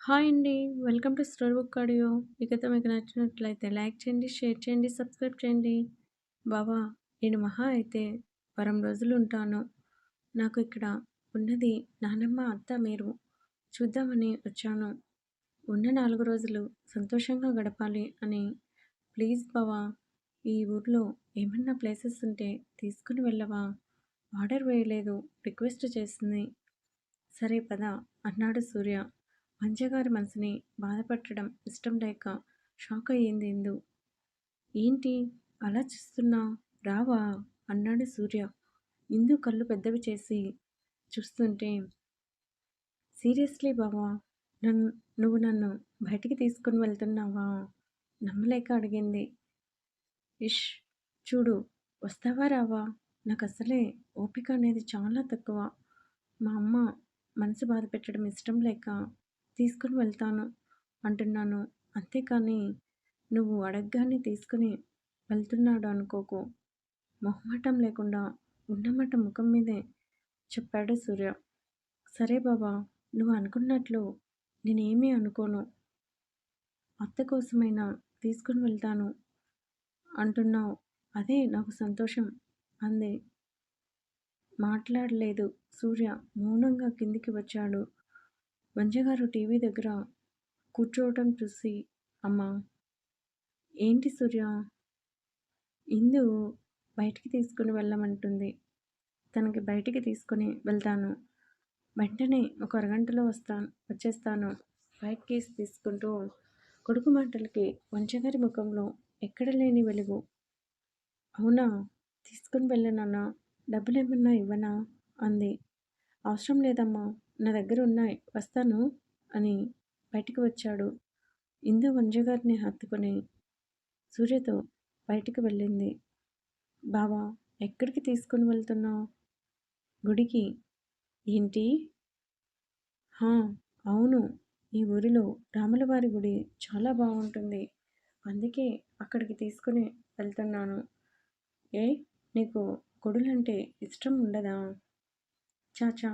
Hi అండి. Welcome to store book audio. ఇకతో మీకు నచ్చినట్లయితే లైక్ చేయండి, షేర్ చేయండి, సబ్స్క్రైబ్ చేయండి. బావా! నేను మహా అయితే వారం రోజులు ఉంటాను. నాకు ఇక్కడ ఉన్నది నానమ్మ, అత్త, మీరు. చూద్దామని వచ్చాను. ఉన్న నాలుగు రోజులు సంతోషంగా గడపాలి అని. ప్లీజ్ బావా! ఈ ఊర్లో ఏమన్నా ప్లేసెస్ ఉంటే తీసుకుని వెళ్ళవా? ఆర్డర్ వేయలేదు. రిక్వెస్ట్ చేసింది. సరే పద అన్నాడు సూర్య. మంజగారి మనసుని బాధపెట్టడం ఇష్టం లేక షాక్ అయ్యింది ఇందు. ఏంటి అలా చూస్తున్నా రావా? అన్నాడు సూర్య. ఇందు కళ్ళు పెద్దవి చేసి చూస్తుంటే సీరియస్లీ బావా నన్ను నువ్వు నన్ను బయటికి తీసుకుని వెళ్తున్నావా? నమ్మలేక అడిగింది. ఇష్ చూడు వస్తావా రావా? నాకు అసలే ఓపిక అనేది చాలా తక్కువ. మా అమ్మ మనసు బాధ పెట్టడం ఇష్టం లేక తీసుకుని వెళ్తాను అంటున్నాను. అంతేకాని నువ్వు అడగ్గానే తీసుకుని వెళ్తున్నాడు అనుకోకు. మొహమాటం లేకుండా ఉన్నమాట ముఖం మీదే చెప్పాడు సూర్య. సరే బాబా నువ్వు అనుకున్నట్లు నేనేమీ అనుకోను. అత్త కోసమైనా తీసుకుని వెళ్తాను అంటున్నావు అదే నాకు సంతోషం అంది. మాట్లాడలేదు సూర్య మౌనంగా కిందికి వచ్చాడు. వంజగారు టీవీ దగ్గర కూర్చోవటం చూసి అమ్మా ఏంటి సూర్య? ఇందు బయటికి తీసుకుని వెళ్ళమంటుంది. తనకి బయటికి తీసుకుని వెళ్తాను. వెంటనే ఒక అరగంటలో వస్తాను వచ్చేస్తాను. బైక్ కేస్ తీసుకుంటూ కొడుకు మాటలకి వంచగారి ముఖంలో ఎక్కడ లేని వెలుగు. అవునా? తీసుకుని వెళ్ళనన్నా డబ్బులు ఏమన్నా ఇవ్వనా? అంది. అవసరం లేదమ్మా. నా దగ్గర ఉన్నాయి వస్తాను అని బయటికి వచ్చాడు. ఇందు వంజగారిని హత్తుకొని సూర్యతో బయటికి వెళ్ళింది. బావా ఎక్కడికి తీసుకుని వెళ్తున్నావు? గుడికి? ఏంటి? హా అవును ఈ ఊరిలో రాములవారి గుడి చాలా బాగుంటుంది అందుకే అక్కడికి తీసుకుని వెళ్తున్నాను. ఏ నీకు గుడులంటే ఇష్టం ఉండదా? చాచా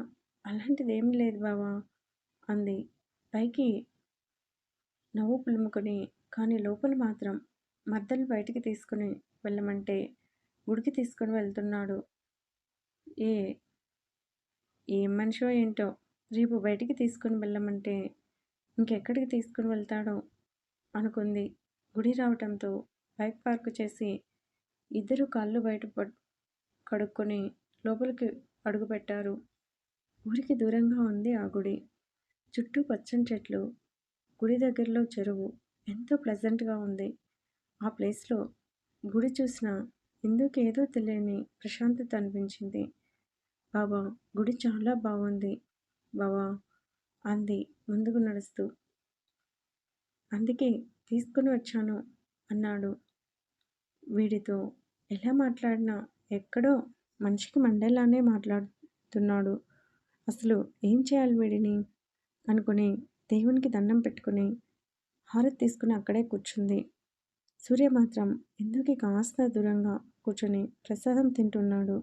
అలాంటిదేమీ లేదు బావా అంది. పైకి నవ్వు పులుముకొని కానీ లోపల మాత్రం మద్దలు బయటికి తీసుకుని వెళ్ళమంటే గుడికి తీసుకుని వెళ్తున్నాడు. ఏ ఏం మనిషో ఏంటో రేపు బయటికి తీసుకుని వెళ్ళమంటే ఇంకెక్కడికి తీసుకుని వెళ్తాడో అనుకుంది. గుడి రావటంతో బైక్ పార్క్ చేసి ఇద్దరు కాళ్ళు బయట కడుక్కొని లోపలికి అడుగుపెట్టారు. ఊరికి దూరంగా ఉంది ఆ గుడి. చుట్టూ పచ్చని చెట్లు గుడి దగ్గరలో చెరువు. ఎంతో ప్లెజెంట్గా ఉంది. ఆ ప్లేస్లో గుడి చూసిన ఎందుకేదో తెలియని ప్రశాంతత అనిపించింది. బాబా గుడి చాలా బాగుంది. బాబా అంది ముందుకు నడుస్తూ. అందుకే తీసుకుని వచ్చాను అన్నాడు. వీడితో ఎలా మాట్లాడినా ఎక్కడో మనిషికి మండేలానే మాట్లాడుతున్నాడు. అసలు ఏం చేయాలి వీడిని? అనుకుని దేవునికి దండం పెట్టుకుని హారతి తీసుకుని అక్కడే కూర్చుంది. సూర్య మాత్రం ఎందుకు కాస్త దూరంగా కూర్చొని ప్రసాదం తింటున్నాడు?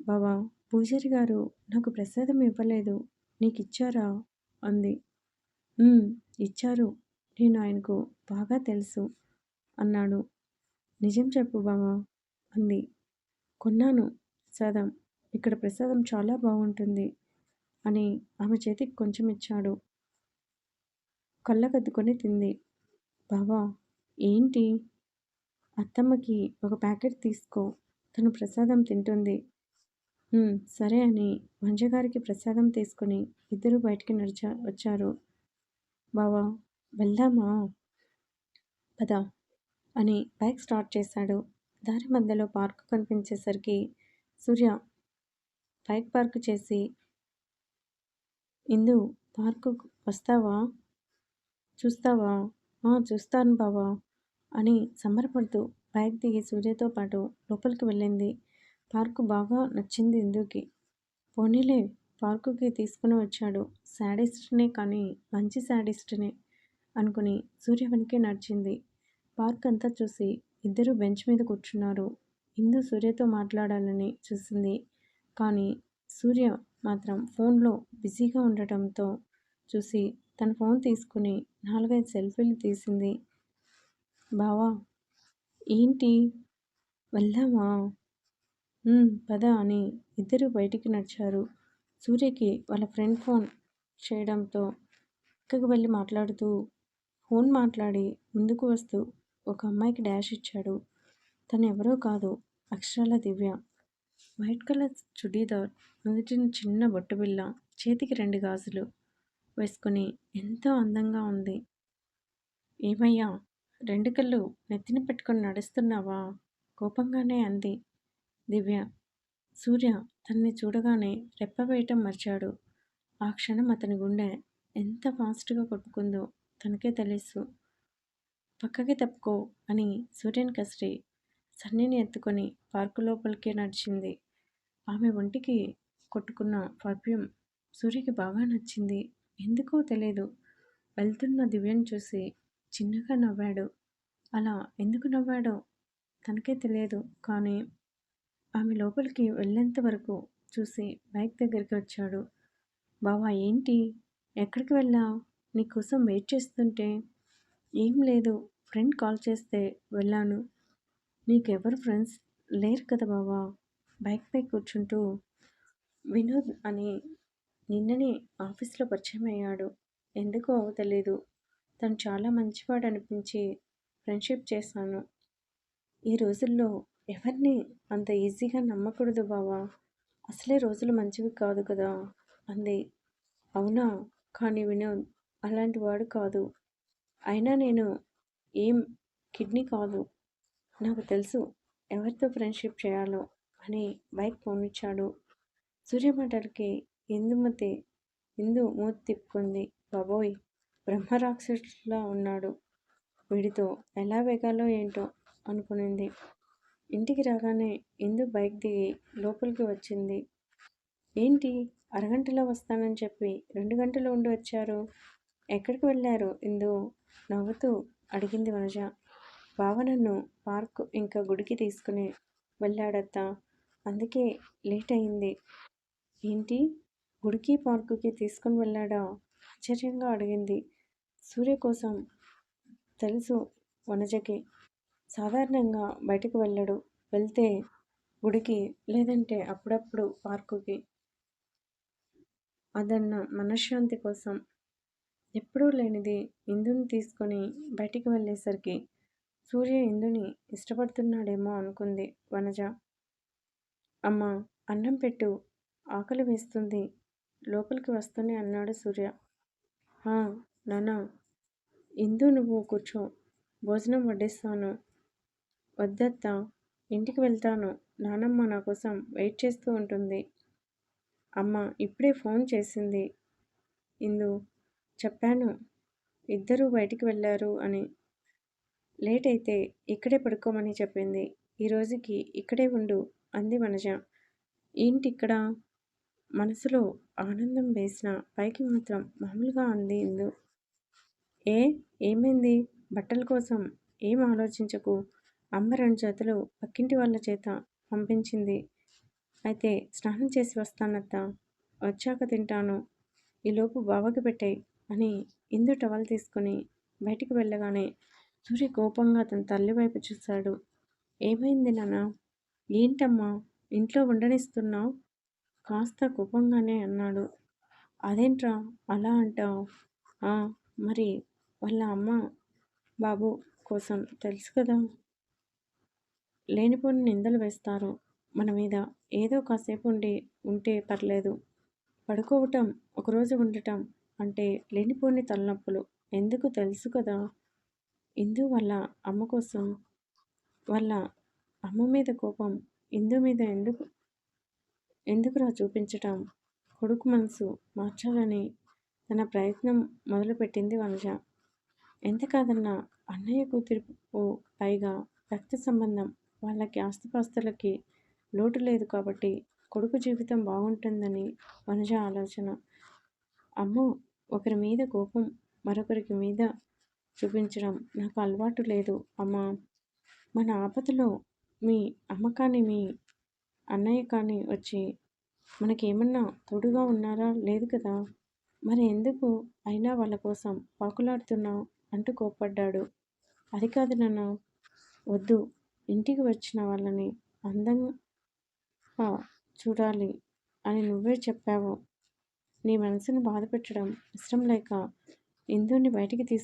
బాబా పూజారి గారు నాకు ప్రసాదం ఇవ్వలేదు. నీకు ఇచ్చారా అంది ఇచ్చారు. నేను ఆయనకు బాగా తెలుసు అన్నాడు. నిజం చెప్పు బావా అంది. కొన్నాను ప్రసాదం. ఇక్కడ ప్రసాదం చాలా బాగుంటుంది అని ఆమె చేతికి కొంచెం ఇచ్చాడు. కళ్ళకద్దుకొని తింది. బావా ఏంటి? అత్తమ్మకి ఒక ప్యాకెట్ తీసుకో తను ప్రసాదం తింటుంది. సరే అని వంజగారికి ప్రసాదం తీసుకుని ఇద్దరు బయటికి నడిచా వచ్చారు. బావా వెళ్దామా? పద అని బైక్ స్టార్ట్ చేశాడు. దారి మధ్యలో పార్కు కనిపించేసరికి సూర్య బైక్ పార్క్ చేసి ఇందు పార్కు వస్తావా? చూస్తావా? చూస్తాను బావా అని సంబరపడుతూ బైక్ దిగి సూర్యతో పాటు లోపలికి వెళ్ళింది. పార్కు బాగా నచ్చింది ఇందుకి. పోనీలే పార్కుకి తీసుకుని వచ్చాడు. శాడిస్ట్నే కానీ మంచి శాడిస్ట్నే అనుకుని సూర్య వెనకే నడిచింది. పార్క్ అంతా చూసి ఇద్దరు బెంచ్ మీద కూర్చున్నారు. ఇందు సూర్యతో మాట్లాడాలని చూసింది కానీ సూర్య మాత్రం ఫోన్లో బిజీగా ఉండటంతో చూసి తన ఫోన్ తీసుకుని నాలుగైదు సెల్ఫీలు తీసింది. బావా ఏంటి? వెళ్దామా? పద అని ఇద్దరు బయటికి నడిచారు. సూర్యకి వాళ్ళ ఫ్రెండ్ ఫోన్ చేయడంతో పక్కకు వెళ్ళి మాట్లాడుతూ ఫోన్ మాట్లాడి ముందుకు వస్తూ ఒక అమ్మాయికి డాష్ ఇచ్చాడు. తను ఎవరో కాదు అక్షరాల దివ్య. వైట్ కలర్ చుడీదార్ నుదుటిన చిన్న బొట్టు చేతికి రెండు గాజులు వేసుకుని ఎంతో అందంగా ఉంది. ఏమయ్యా రెండు కళ్ళు నెత్తిన పెట్టుకొని నడుస్తున్నావా? కోపంగానే అంది దివ్య. సూర్య తన్ని చూడగానే రెప్పవేయటం మర్చాడు. ఆ క్షణం అతని గుండె ఎంత ఫాస్ట్గా కొట్టుకుందో తనకే తెలుసు. పక్కకి తప్పుకో అని సూర్యని కసిరి సన్నీని ఎత్తుకొని పార్కు లోపలికి నడిచింది. ఆమె ఒంటికి కొట్టుకున్న పర్ఫ్యూమ్ సూర్యకి బాగా నచ్చింది. ఎందుకో తెలియదు వెళ్తున్న దివ్యను చూసి చిన్నగా నవ్వాడు. అలా ఎందుకు నవ్వాడో తనకే తెలియదు కానీ ఆమె లోపలికి వెళ్ళేంత వరకు చూసి బైక్ దగ్గరికి వచ్చాడు. బావా ఏంటి? ఎక్కడికి వెళ్ళావు నీకోసం వెయిట్ చేస్తుంటే ఏం లేదు. ఫ్రెండ్ కాల్ చేస్తే వెళ్ళాను. నీకెవరు ఫ్రెండ్స్ లేరు కదా బావా. బైక్పై కూర్చుంటూ వినోద్ అని నిన్ననే ఆఫీస్లో పరిచయం అయ్యాడు ఎందుకో తెలీదు తను చాలా మంచివాడు అనిపించి ఫ్రెండ్షిప్ చేశాను. ఈ రోజుల్లో ఎవరిని అంత ఈజీగా నమ్మకూడదు బావా. అసలే రోజులు మంచివి కాదు కదా అంది. అవునా? కానీ వినోద్ అలాంటి వాడు కాదు. అయినా నేను ఏం కిడ్నీ కాదు. నాకు తెలుసు ఎవరితో ఫ్రెండ్షిప్ చేయాలో. అని బైక్ పోనిచ్చాడు సూర్య మాటలకి ఇందుమతి ఇందు మూతి తిప్పుకుంది. బాబోయ్ బ్రహ్మరాక్షసులా ఉన్నాడు వీడితో. ఎలా వేగాలో ఏంటో అనుకునింది. ఇంటికి రాగానే ఇందు బైక్ దిగి లోపలికి వచ్చింది. ఏంటి? అరగంటలో వస్తానని చెప్పి రెండు గంటలు ఉండి వచ్చారు? ఎక్కడికి వెళ్ళారు ఇందు? నవ్వుతూ అడిగింది వనజ. బావ నన్ను పార్క్ ఇంకా గుడికి తీసుకుని వెళ్ళాడత్తా. అందుకే లేట్ అయింది ఏంటి? గుడికి పార్కుకి తీసుకుని వెళ్ళాడా? ఆశ్చర్యంగా అడిగింది. సూర్య కోసం తెలుసు వనజకి. సాధారణంగా బయటకు వెళ్ళడు. వెళ్తే గుడికి లేదంటే అప్పుడప్పుడు పార్కుకి. అదన్న మనశ్శాంతి కోసం. ఎప్పుడూ లేనిది ఇందుని తీసుకొని బయటికి వెళ్ళేసరికి సూర్య ఇందుని ఇష్టపడుతున్నాడేమో అనుకుంది వనజ. అమ్మ అన్నం పెట్టు. ఆకలి వేస్తుంది. లోపలికి వస్తూనే అన్నాడు సూర్య. నానా ఇందు నువ్వు కూర్చో. భోజనం వడ్డిస్తాను. వద్దత్తా ఇంటికి వెళ్తాను. నానమ్మ నా కోసం వెయిట్ చేస్తూ ఉంటుంది. అమ్మ ఇప్పుడే ఫోన్ చేసింది. ఇందు చెప్పాను. ఇద్దరూ బయటికి వెళ్ళారు అని. లేట్ అయితే ఇక్కడే పడుకోమని చెప్పింది. ఈ రోజుకి ఇక్కడే ఉండు. అంది వనజ ఏంటి ఇక్కడ మనసులో ఆనందం వేసిన పైకి మాత్రం మామూలుగా అంది ఇందు. ఏ? ఏమైంది? బట్టల కోసం ఏం ఆలోచించకు? అమ్మ రెండు చేతులు పక్కింటి వాళ్ళ చేత పంపించింది. అయితే స్నానం చేసి వస్తానత్త. వచ్చాక తింటాను. ఈలోపు బావకి పెట్టాయి అని ఇందు టవల్ తీసుకుని బయటికి వెళ్ళగానే సూర్య కోపంగా తన తల్లి వైపు చూశాడు. ఏమైంది నానా ఏంటమ్మా ఇంట్లో ఉండనిస్తున్నావు? కాస్త కోపంగానే అన్నాడు. అదేంట్రా అలా అంటావు? మరి వాళ్ళ అమ్మ బాబు కోసం తెలుసు కదా? లేనిపోని నిందలు వేస్తారు మన మీద. ఏదో కాసేపు ఉండి ఉంటే పర్లేదు. పడుకోవటం ఒకరోజు ఉండటం అంటే లేనిపోని తలనొప్పులు. ఎందుకు తెలుసు కదా? ఇందు వాళ్ళ అమ్మ కోసం వాళ్ళ అమ్మ మీద కోపం ఇందు మీద ఎందుకు ఎందుకురా చూపించటం కొడుకు మనసు మార్చాలని తన ప్రయత్నం మొదలుపెట్టింది వనజ. ఎంత కాదన్నా అన్నయ్య కూతురు పైగా రక్త సంబంధం వాళ్ళకి ఆస్తిపాస్తులకి లోటు లేదు కాబట్టి కొడుకు జీవితం బాగుంటుందని వనజ ఆలోచన. అమ్మో ఒకరి మీద కోపం మరొకరికి మీద చూపించడం నాకు అలవాటు లేదు అమ్మా. మన ఆపదలో మీ అమ్మ కానీ మీ అన్నయ్య కానీ వచ్చి మనకేమన్నా తోడుగా ఉన్నారా? లేదు కదా. మరి ఎందుకు అయినా వాళ్ళ కోసం పాకులాడుతున్నావు అంటూ కోప్పడ్డాడు. అది కాదు నాన్న. వద్దు. ఇంటికి వచ్చిన వాళ్ళని అందంగా చూడాలి అని నువ్వే చెప్పావు. నీ మనసును బాధ పెట్టడం ఇష్టం లేక ఇందుని బయటికి తీసు